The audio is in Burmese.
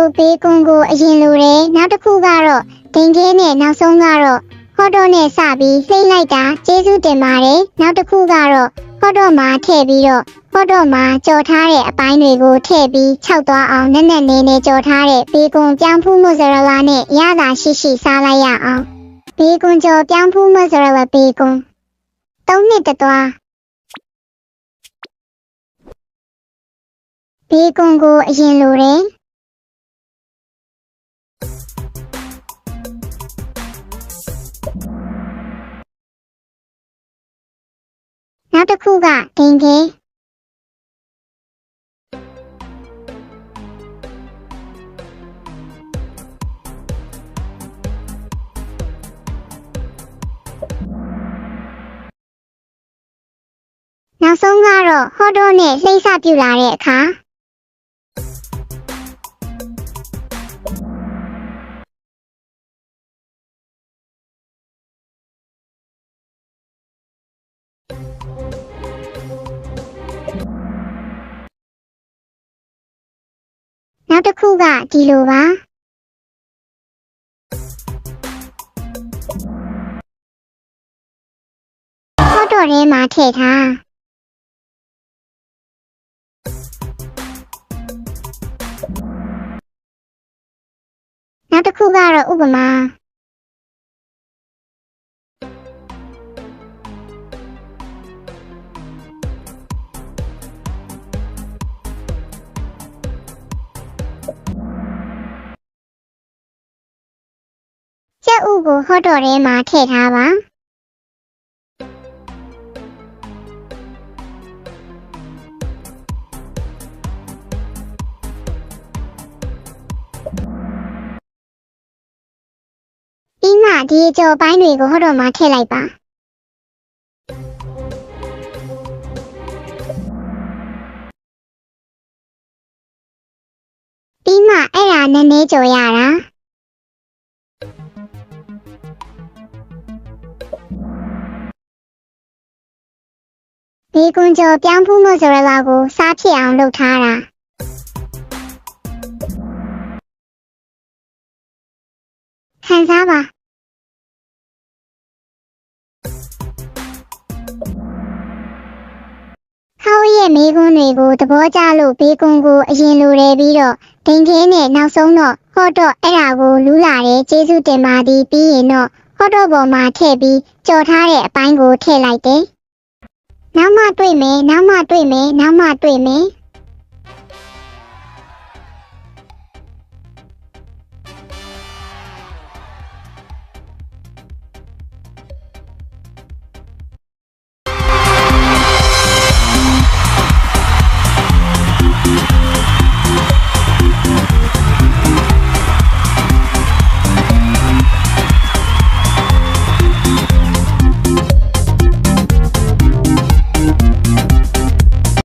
လို့ဘေးကွန်ကိုအရင်လိုတယ်နောက်တစ်ခုကတော့ဒိန်ခဲနဲ့နောက်ဆုံးကတော့ဟော့တော့နဲ့စပြီးလှိမ့်လိုက်တာကျေးဇူးတင်ပါတယ်နောက်တစ်ခုကတော့ဟော့တော့မှာထည့်ပြီးတော့ဟော့တော့မှာကြော်ထားတဲ့အပိုင်းတွေကိုထည့်ပြီးခြောက်သွားအောင်နက်နက်နေနေကြော်ထားတဲ့ဘေးကွန်ပြောင်းဖူးမို့ဇရလာနဲ့ရတာရှိရှိစားလိုက်ရအောင်ဘေးကွန်ကြော်ပြောင်းဖူးမို့ဇရလာဘေးကွန်သုံးနှစ်တသွားဘေးကွန်ကိုအရင်လိုတယ် နောက်တစ်ခုကဒိန်ခဲနောက်ဆုံးကတော့ဟော့တော့နဲ့လှိမ့်စပြူလာတဲ့အခါ နောက်တစ်ခုကဒီလိုပါဟော့တော့ထဲမှာထည့်ထားနောက်တစ်ခုကတော့ဥပမာ ကြက်ဥကိုဟော့တော့ထဲမှာထည့်ထားပါပြီးမှဒီအကျော်ပိုင်းတွေကိုဟော့တော့မှာထည့်လိုက်ပါပြီးမှအဲ့ဒါနည်းနည်းကြော်ရတာ ဘေကွန်ကျော်ပြောင်းဖူးမို့ဆိုရလာကိုစားဖြစ်အောင်လုပ်ထားတာခံစားပါဟောက်ရဲ့မေကွန်းတွေကိုသဘောကျလို့ဘေကွန်ကိုအရင်လိုတယ်ပြီးတော့ဒိန်ခဲနဲ့နောက်ဆုံးတော့ဟော့တော့အဲ့ဒါကိုလူးလာတယ်ကျေးဇူးတင်ပါသည်ပြီးရင်တော့ဟော့တော့ပေါ်မှာထည့်ပြီးကြော်ထားတဲ့အပိုင်းကိုထည့်လိုက်တယ် နောက်မှတွေ့မယ်နောက်မှတွေ့မယ်နောက်မှတွေ့မယ်